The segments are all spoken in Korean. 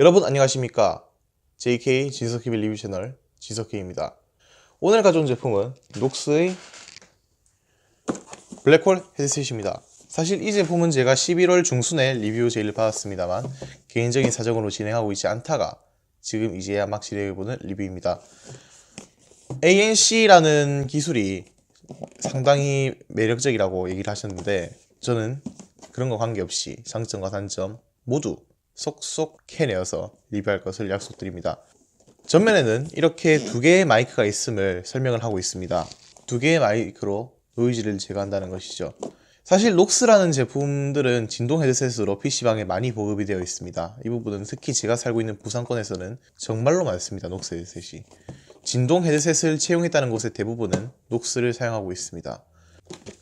여러분 안녕하십니까? JK 진석희의 리뷰 채널 진석희입니다. 오늘 가져온 제품은 녹스의 블랙홀 헤드셋입니다. 사실 이 제품은 제가 11월 중순에 리뷰 제의를 받았습니다만 개인적인 사정으로 진행하고 있지 않다가 지금 이제야 막 진행해보는 리뷰입니다. ANC라는 기술이 상당히 매력적이라고 얘기를 하셨는데 저는 그런 거 관계없이 장점과 단점 모두 속속 캐내어서 리뷰할 것을 약속드립니다. 전면에는 이렇게 두 개의 마이크가 있음을 설명을 하고 있습니다. 두 개의 마이크로 노이즈를 제거한다는 것이죠. 사실 녹스라는 제품들은 진동 헤드셋으로 PC방에 많이 보급이 되어 있습니다. 이 부분은 특히 제가 살고 있는 부산권에서는 정말로 많습니다. 녹스 헤드셋이. 진동 헤드셋을 채용했다는 곳의 대부분은 녹스를 사용하고 있습니다.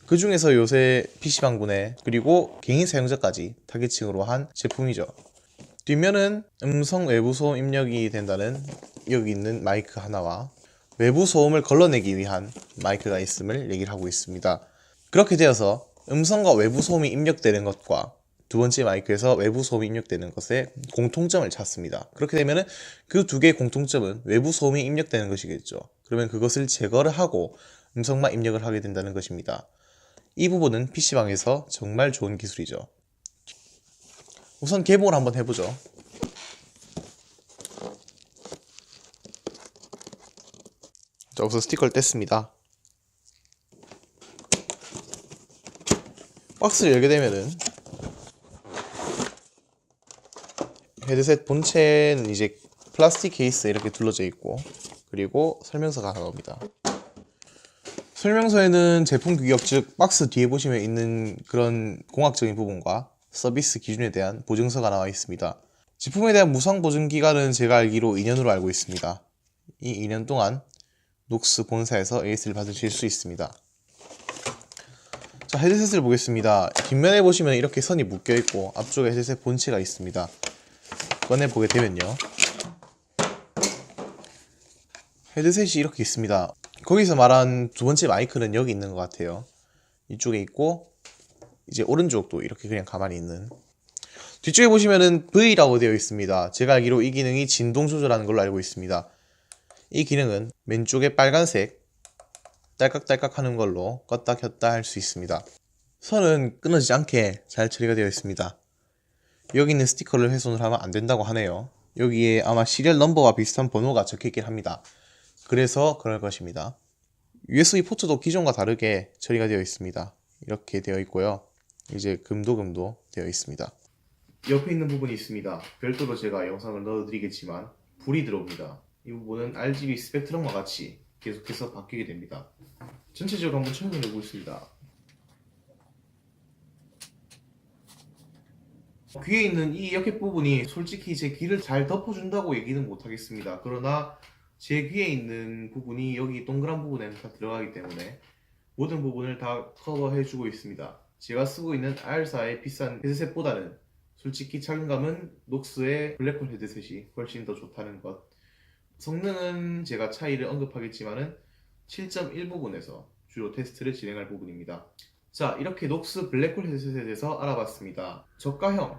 그 중에서 요새 PC방분에 그리고 개인 사용자까지 타겟층으로 한 제품이죠. 뒷면은 음성 외부 소음 입력이 된다는 여기 있는 마이크 하나와 외부 소음을 걸러내기 위한 마이크가 있음을 얘기를 하고 있습니다. 그렇게 되어서 음성과 외부 소음이 입력되는 것과 두 번째 마이크에서 외부 소음이 입력되는 것의 공통점을 찾습니다. 그렇게 되면은 그두 개의 공통점은 외부 소음이 입력되는 것이겠죠. 그러면 그것을 제거를 하고 음성만 입력을 하게 된다는 것입니다. 이 부분은 PC방에서 정말 좋은 기술이죠. 우선 개봉을 한번 해보죠. 자, 우선 스티커를 뗐습니다. 박스를 열게 되면은 헤드셋 본체는 이제 플라스틱 케이스에 이렇게 둘러져 있고 그리고 설명서가 나옵니다. 설명서에는 제품 규격 즉 박스 뒤에 보시면 있는 그런 공학적인 부분과 서비스 기준에 대한 보증서가 나와 있습니다. 제품에 대한 무상 보증 기간은 제가 알기로 2년으로 알고 있습니다. 이 2년 동안 녹스 본사에서 AS를 받으실 수 있습니다. 자, 헤드셋을 보겠습니다. 뒷면에 보시면 이렇게 선이 묶여 있고 앞쪽에 헤드셋 본체가 있습니다. 꺼내 보게 되면요. 헤드셋이 이렇게 있습니다. 거기서 말한 두 번째 마이크는 여기 있는 것 같아요. 이쪽에 있고 이제 오른쪽도 이렇게 그냥 가만히 있는 뒤쪽에 보시면은 V라고 되어 있습니다. 제가 알기로 이 기능이 진동 조절하는 걸로 알고 있습니다. 이 기능은 왼쪽에 빨간색 딸깍딸깍 하는 걸로 껐다 켰다 할 수 있습니다. 선은 끊어지지 않게 잘 처리가 되어 있습니다. 여기 있는 스티커를 훼손을 하면 안 된다고 하네요. 여기에 아마 시리얼 넘버와 비슷한 번호가 적혀 있긴 합니다. 그래서 그럴 것입니다. USB 포트도 기존과 다르게 처리가 되어 있습니다. 이렇게 되어 있고요. 이제 금도금도 되어 있습니다. 옆에 있는 부분이 있습니다. 별도로 제가 영상을 넣어드리겠지만 불이 들어옵니다. 이 부분은 RGB 스펙트럼과 같이 계속해서 바뀌게 됩니다. 전체적으로 한번 촬영해 보겠습니다. 귀에 있는 이 여켓 부분이 솔직히 제 귀를 잘 덮어준다고 얘기는 못하겠습니다. 그러나 제 귀에 있는 부분이 여기 동그란 부분에는 다 들어가기 때문에 모든 부분을 다 커버해주고 있습니다. 제가 쓰고 있는 R4의 비싼 헤드셋보다는 솔직히 착용감은 녹스의 블랙홀 헤드셋이 훨씬 더 좋다는 것. 성능은 제가 차이를 언급하겠지만은 7.1 부분에서 주로 테스트를 진행할 부분입니다. 자, 이렇게 녹스 블랙홀 헤드셋에 대해서 알아봤습니다. 저가형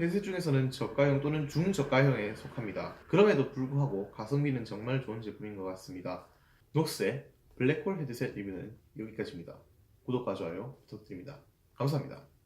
헤드셋 중에서는 저가형 또는 중저가형에 속합니다. 그럼에도 불구하고 가성비는 정말 좋은 제품인 것 같습니다. 녹스의 블랙홀 헤드셋 리뷰는 여기까지입니다. 구독과 좋아요 부탁드립니다. 감사합니다.